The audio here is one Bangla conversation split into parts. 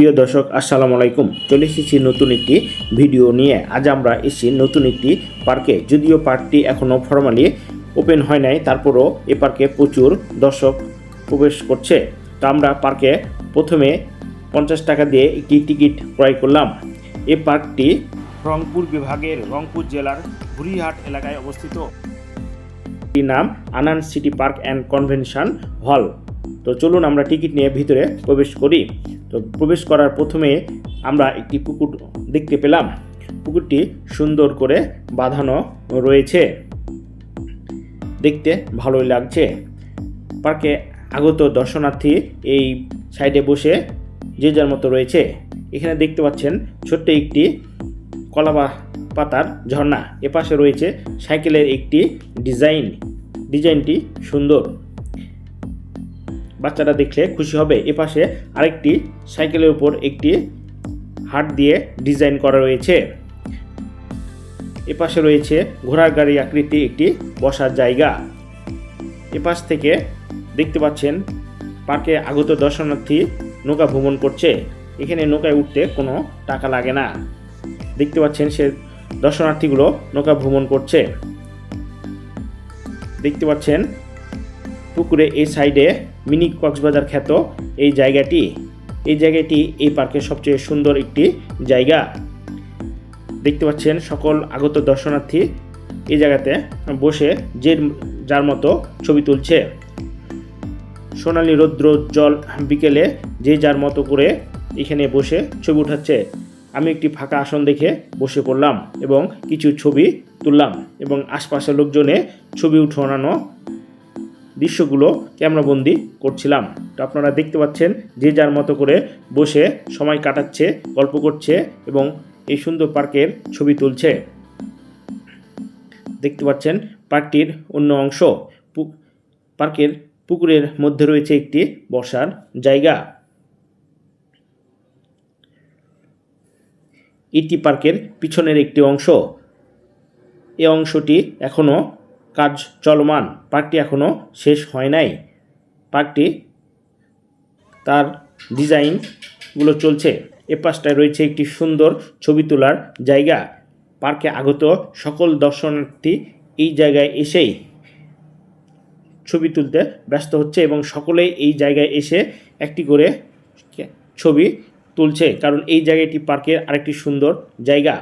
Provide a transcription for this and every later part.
প্রিয় দর্শক, আসসালামু আলাইকুম। চলে এসেছি নতুন একটি ভিডিও নিয়ে। আজ আমরা এসেছি নতুন একটি পার্কে। যদিও পার্কটি এখনও ফর্মালি ওপেন হয় নাই, তারপরও এ পার্কে প্রচুর দর্শক প্রবেশ করছে। তো আমরা পার্কে প্রথমে পঞ্চাশ টাকা দিয়ে একটি টিকিট ক্রয় করলাম। এই পার্কটি রংপুর বিভাগের রংপুর জেলার বুড়িহাট এলাকায় অবস্থিত। নাম Anan city park and convention hall. তো চলুন আমরা টিকিট নিয়ে ভিতরে প্রবেশ করি। তো প্রবেশ করার প্রথমে আমরা একটি পুকুর দেখতে পেলাম। পুকুরটি সুন্দর করে বাঁধানো রয়েছে। দেখতে ভালোই লাগছে। পার্কে আগত দর্শনার্থী এই সাইডে বসে যে যার মতো রয়েছে। এখানে দেখতে পাচ্ছেন ছোট্ট একটি কলা পাতার ঝর্ণা। এপাশে রয়েছে সাইকেলের একটি ডিজাইন। ডিজাইনটি সুন্দর। বাচ্চারা দেখলে খুশি হবে। এপাশে আরেকটি সাইকেলের উপর একটি হাট দিয়ে ডিজাইন করা রয়েছে। এপাশে রয়েছে ঘোড়ার গাড়ি আকৃতি একটি বসার জায়গা। এপাশ থেকে দেখতে পাচ্ছেন পার্কে আগত দর্শনার্থী নৌকা ভ্রমণ করছে। এখানে নৌকায় উঠতে কোনো টাকা লাগে না। দেখতে পাচ্ছেন সে দর্শনার্থীগুলো নৌকা ভ্রমণ করছে। দেখতে পাচ্ছেন পুকুরে এই সাইডে মিনি কক্সবাজার খ্যাত এই জায়গাটি। এই জায়গাটি এই পার্কের সবচেয়ে সুন্দর একটি জায়গা। দেখতে পাচ্ছেন সকল আগত দর্শনার্থী এই জায়গাতে বসে যে যার মতো ছবি তুলছে। সোনালী রৌদ্র জল বিকেলে যে যার মতো করে এখানে বসে ছবি উঠাচ্ছে। আমি একটি ফাঁকা আসন দেখে বসে পড়লাম এবং কিছু ছবি তুললাম এবং আশপাশের লোকজনে ছবি উঠানো দৃশ্যগুলো ক্যামেরাবন্দি করছিলাম। তো আপনারা দেখতে পাচ্ছেন যে যার মতো করে বসে সময় কাটাচ্ছে, গল্প করছে এবং এই সুন্দর পার্কের ছবি তুলছে। দেখতে পাচ্ছেন পার্কটির অন্য অংশ। পার্কের পুকুরের মধ্যে রয়েছে একটি বসার জায়গা। ইটি পার্কের পিছনের একটি অংশ। এই অংশটি এখনও কাজ চলমান। পার্কটি এখনও শেষ হয় নাই। পার্কটি তার ডিজাইনগুলো চলছে। এ পাশটায় রয়েছে একটি সুন্দর ছবি তোলার জায়গা। পার্কে আগত সকল দর্শনার্থী এই জায়গায় এসেই ছবি তুলতে ব্যস্ত হচ্ছে এবং সকলেই এই জায়গায় এসে একটি করে ছবি তুলছে। কারণ এই জায়গাটি পার্কের আরেকটি সুন্দর জায়গা।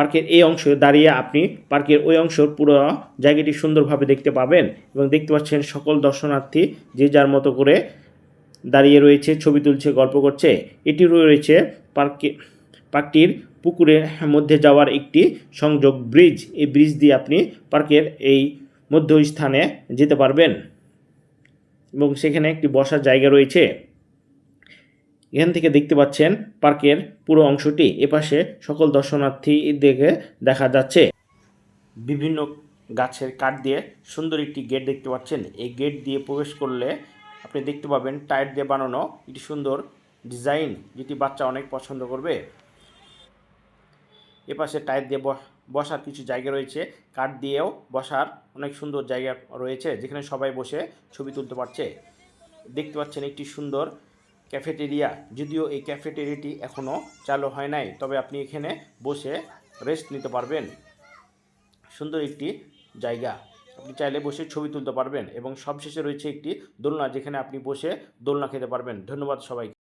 পার্কের এই অংশে দাঁড়িয়ে আপনি পার্কের ওই অংশের পুরো জায়গাটি সুন্দরভাবে দেখতে পাবেন এবং দেখতে পাচ্ছেন সকল দর্শনার্থী যে যার মতো করে দাঁড়িয়ে রয়েছে, ছবি তুলছে, গল্প করছে। এটি রয়েছে পার্কে, পার্কটির পুকুরের মধ্যে যাওয়ার একটি সংযোগ ব্রিজ। এই ব্রিজ দিয়ে আপনি পার্কের এই মধ্যস্থানে যেতে পারবেন এবং সেখানে একটি বসার জায়গা রয়েছে। এখান থেকে দেখতে পাচ্ছেন পার্কের পুরো অংশটি, এপাশে সকল দর্শনার্থী দেখে দেখা যাচ্ছে। বিভিন্ন গাছের কাঠ দিয়ে সুন্দর একটি গেট দেখতে পাচ্ছেন। এই গেট দিয়ে প্রবেশ করলে আপনি দেখতে পাবেন টায়ার দিয়ে বানানো একটি সুন্দর ডিজাইন, যেটি বাচ্চা অনেক পছন্দ করবে। এপাশে টায়ার দিয়ে বস- বসার কিছু জায়গা রয়েছে। কাঠ দিয়েও বসার অনেক সুন্দর জায়গা রয়েছে, যেখানে সবাই বসে ছবি তুলতে পারছে। দেখতে পাচ্ছেন একটি সুন্দর ক্যাফেটেরিয়া। যদিও এই ক্যাফেটেরিয়াটি এখনও চালু হয় নাই, তবে আপনি এখানে বসে রেস্ট নিতে পারবেন। সুন্দর একটি জায়গা। আপনি চাইলে বসে ছবি তুলতে পারবেন এবং সবশেষে রয়েছে একটি দোলনা, যেখানে আপনি বসে দোলনা খেতে পারবেন। ধন্যবাদ সবাইকে।